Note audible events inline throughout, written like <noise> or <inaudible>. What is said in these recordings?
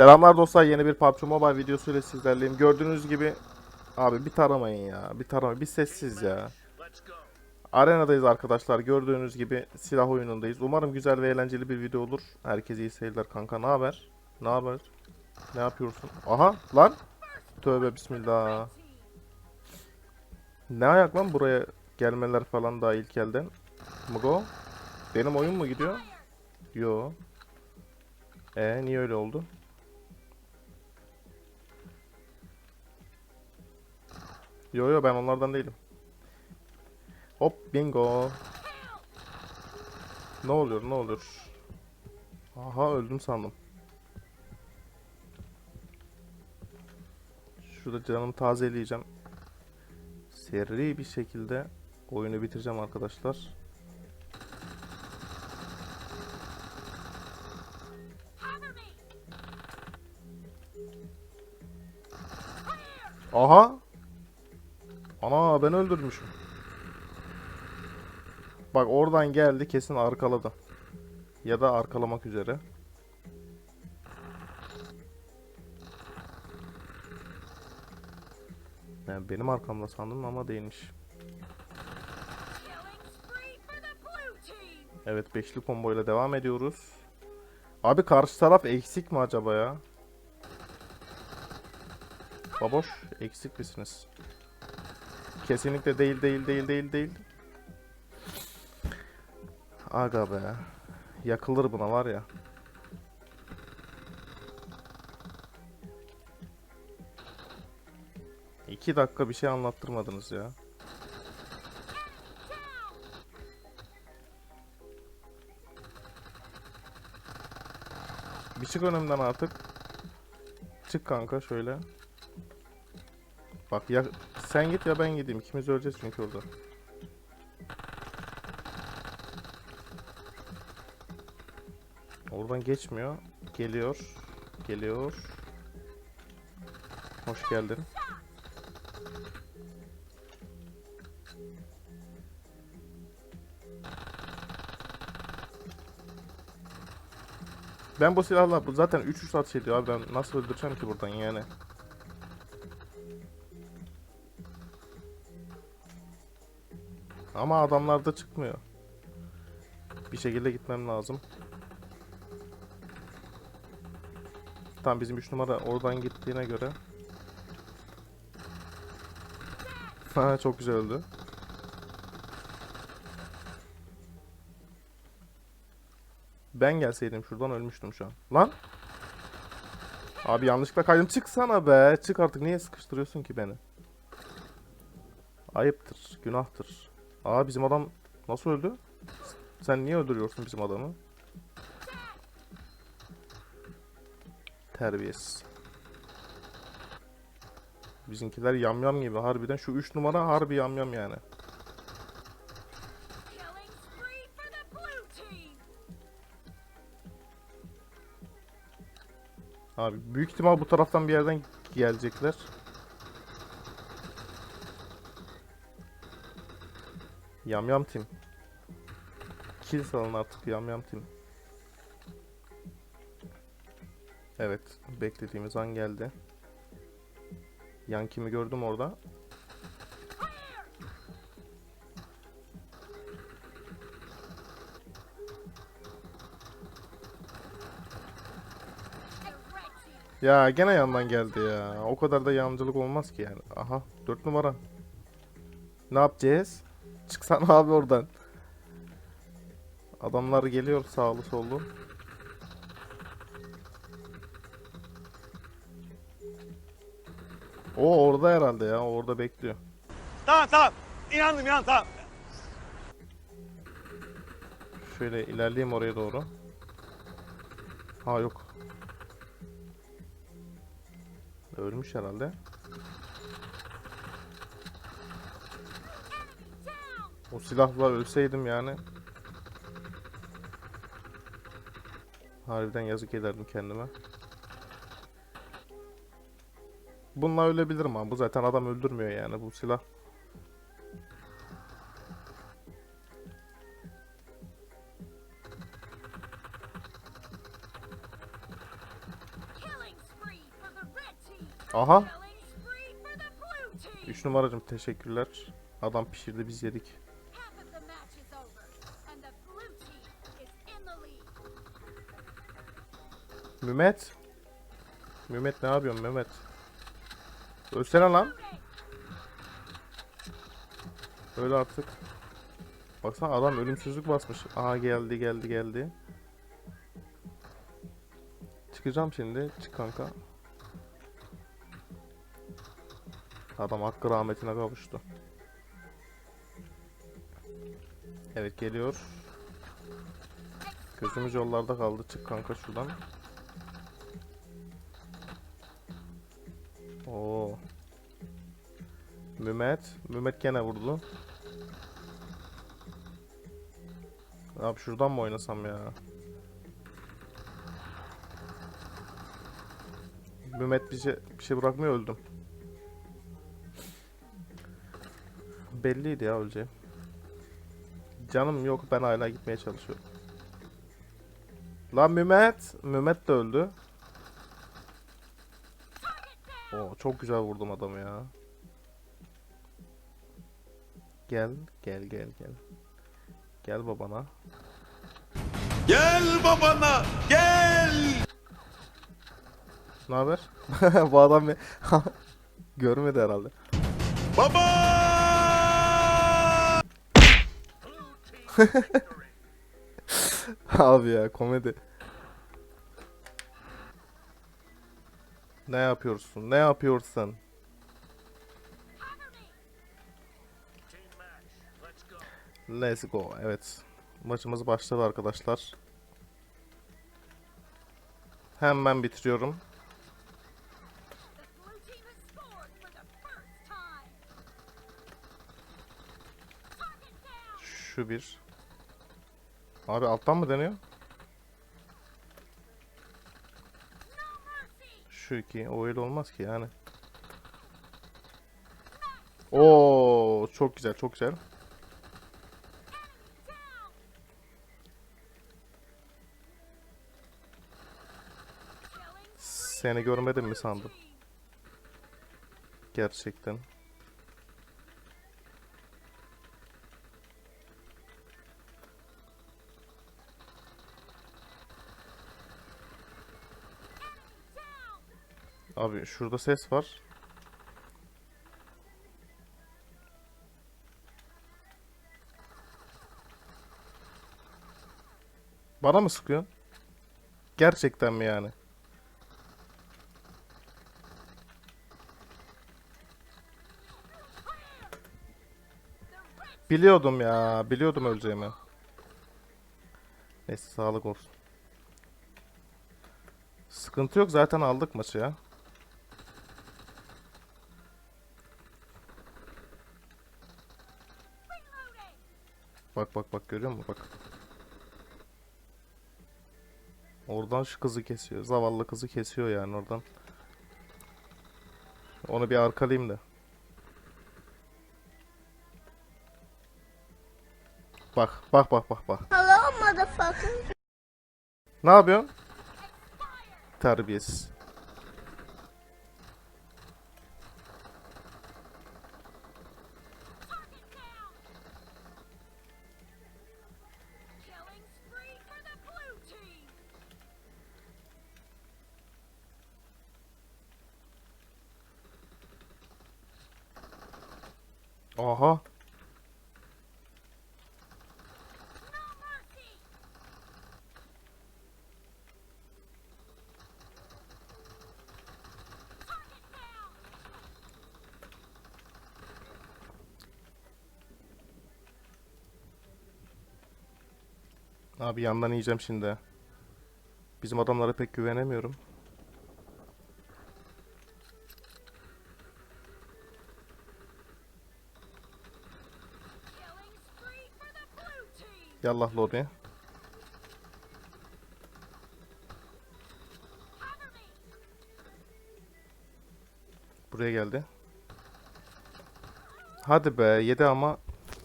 Selamlar dostlar yeni bir PUBG Mobile videosuyla sizlerleyim. Gördüğünüz gibi abi bir taramayın ya. Bir tarama bir sessiz ya. Arenadayız arkadaşlar. Gördüğünüz gibi silah oyunundayız. Umarım güzel ve eğlenceli bir video olur. Herkese iyi seyirler kanka. Ne haber? Ne haber? Ne yapıyorsun? Aha lan. Tövbe bismillah. Ne ayak lan buraya gelmeler falan daha ilk elden. Mugo? Benim oyun mu gidiyor? Yo. E niye öyle oldu? Yo yo ben onlardan değilim. Hop bingo. Ne oluyor ne oluyor? Aha öldüm sandım. Şurada canımı tazeleyeceğim. Seri bir şekilde oyunu bitireceğim arkadaşlar. Aha. Ana ben öldürmüşüm. Bak oradan geldi kesin arkaladı. Ya da arkalamak üzere. Yani benim arkamda sandım ama değilmiş. Evet beşli komboyla devam ediyoruz. Abi karşı taraf eksik mi acaba ya? Baboş eksik misiniz? Kesinlikle değil değil değil değil değil. Aga be. Yakılır buna var ya. İki dakika bir şey anlattırmadınız ya. Bir çık önümden artık. Çık kanka şöyle. Bak ya sen git ya ben gideyim. İkimiz öleceğiz çünkü orada. Oradan geçmiyor. Geliyor. Geliyor. Hoş geldin. Ben bu silahla bu zaten 3 saat şey diyor abi ben nasıl öldüreceğim ki buradan yani. Ama adamlarda çıkmıyor. Bir şekilde gitmem lazım. Tam bizim 3 numara oradan gittiğine göre. Ha çok güzel öldü. Ben gelseydim şuradan ölmüştüm şu an. Lan! Abi yanlışlıkla kaydım. Çıksana be. Çık artık. Niye sıkıştırıyorsun ki beni? Ayıptır. Günahtır. Aa bizim adam nasıl öldü? Sen niye öldürüyorsun bizim adamı? Terbiyesiz. Bizimkiler yamyam gibi harbiden. Şu 3 numara harbi yamyam yani. Abi büyük ihtimal bu taraftan bir yerden gelecekler. Yamyam tim. Kill salın artık yamyam tim. Evet, beklediğimiz an geldi. Yan kimi gördüm orada. Team. Ya gene yandan geldi ya. O kadar da yancılık olmaz ki yani. Aha 4 numara. Ne yapacağız? Çıksana abi oradan. Adamlar geliyor sağlı sollu. O orada herhalde ya. Orada bekliyor. Tamam tamam. İnandım inan tamam. Şöyle ilerleyeyim oraya doğru. Ha yok. Ölmüş herhalde. O silahla ölseydim yani. Harbiden yazık ederdim kendime. Bununla ölebilirim ama bu zaten adam öldürmüyor yani bu silah. Aha. Killing spree for the blue team. 3 numaracım teşekkürler. Adam pişirdi biz yedik. Mehmet. Mehmet ne yapıyorsun Mehmet? Ölsene lan. Öyle artık. Baksana adam ölümsüzlük basmış. Aha geldi geldi geldi. Çıkacağım şimdi. Çık kanka. Adam hakkı rahmetine kavuştu. Evet geliyor. Gözümüz yollarda kaldı. Çık kanka şuradan. Oo. Mehmet. Mehmet gene vurdu. Abi şuradan mı oynasam ya? Mehmet bir şey, bir şey bırakmıyor öldüm. Belliydi ya öleceğim. Canım yok ben hala gitmeye çalışıyorum. Lan Mehmet. Mehmet de öldü. Oo, çok güzel vurdum adamı ya. Gel, gel, gel, gel. Gel babana. Gel babana gel. Ne haber? <laughs> Bu adam bir <laughs> görmedi herhalde. Baba. <laughs> Abi ya komedi. Ne yapıyorsun? Ne yapıyorsun? Let's go. Evet. Maçımız başladı arkadaşlar. Hemen bitiriyorum. Şu bir. Abi alttan mı deniyor? Şu iki. O öyle olmaz ki yani. Oo, çok güzel, çok güzel. Seni görmedim mi sandım? Gerçekten. Abi şurada ses var. Bana mı sıkıyor? Gerçekten mi yani? Biliyordum ya. Biliyordum öleceğimi. Neyse sağlık olsun. Sıkıntı yok zaten aldık maçı ya. Bak bak bak görüyor musun? Bak. Oradan şu kızı kesiyor. Zavallı kızı kesiyor yani oradan. Onu bir arkalayayım da. Bak bak bak bak bak. Hello, motherfucker. Ne yapıyorsun? Terbiyesiz. Aha. Abi yandan yiyeceğim şimdi. Bizim adamlara pek güvenemiyorum. Yallah lobi. Buraya geldi. Hadi be yedi ama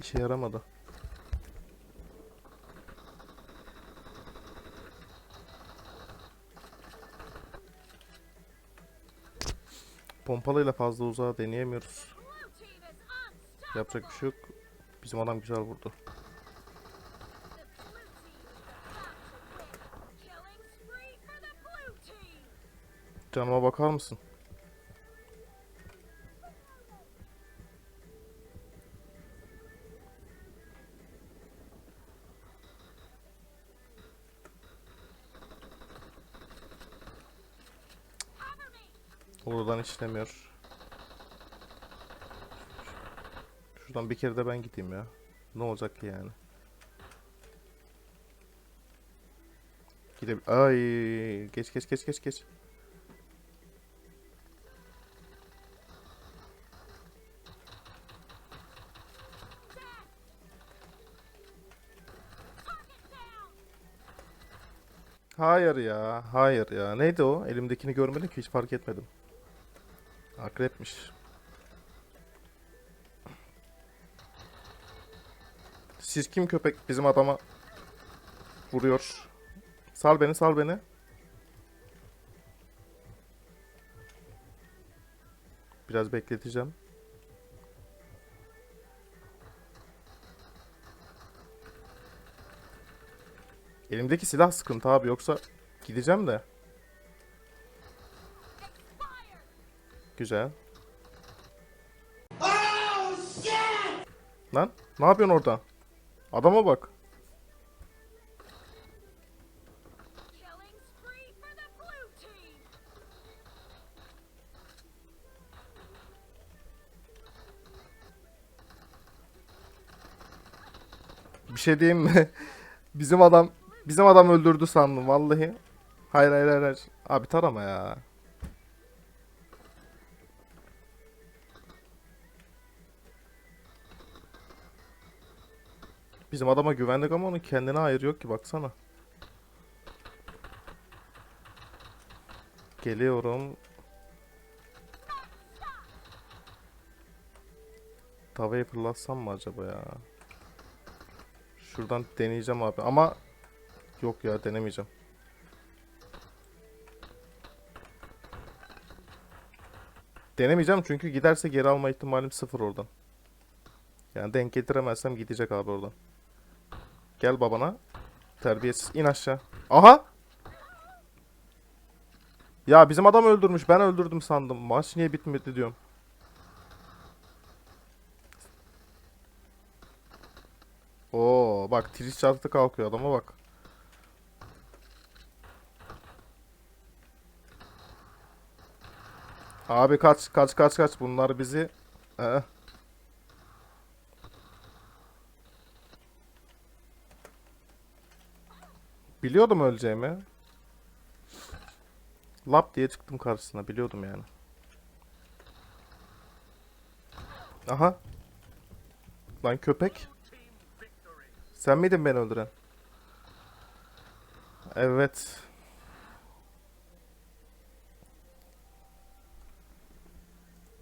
işe yaramadı. Pompalıyla fazla uzağa deneyemiyoruz. Yapacak bir şey yok. Bizim adam güzel vurdu. Canıma bakar mısın? Oradan işlemiyor. Şuradan bir kere de ben gideyim ya. Ne olacak ki yani? Gide Ay geç geç geç geç geç. Hayır ya, hayır ya. Neydi o? Elimdekini görmedim ki hiç fark etmedim. Akrepmiş. Siz kim köpek bizim adama vuruyor? Sal beni, sal beni. Biraz bekleteceğim. Elimdeki silah sıkıntı abi yoksa gideceğim de. Güzel. Lan ne yapıyorsun orada? Adama bak. Bir şey diyeyim mi? <laughs> Bizim adam bizim adam öldürdü sandım vallahi. Hayır hayır hayır. Abi tarama ya. Bizim adama güvendik ama onun kendine hayır yok ki baksana. Geliyorum. Tavayı fırlatsam mı acaba ya? Şuradan deneyeceğim abi ama yok ya denemeyeceğim. Denemeyeceğim çünkü giderse geri alma ihtimalim sıfır oradan. Yani denk getiremezsem gidecek abi oradan. Gel babana. Terbiyesiz in aşağı. Aha! Ya bizim adam öldürmüş. Ben öldürdüm sandım. Maç niye bitmedi diyorum. Oo bak triş çarptı kalkıyor adama bak. Abi kaç kaç kaç kaç bunlar bizi Ee. Biliyordum öleceğimi. Lap diye çıktım karşısına biliyordum yani. Aha. Lan köpek. Sen miydin beni öldüren? Evet.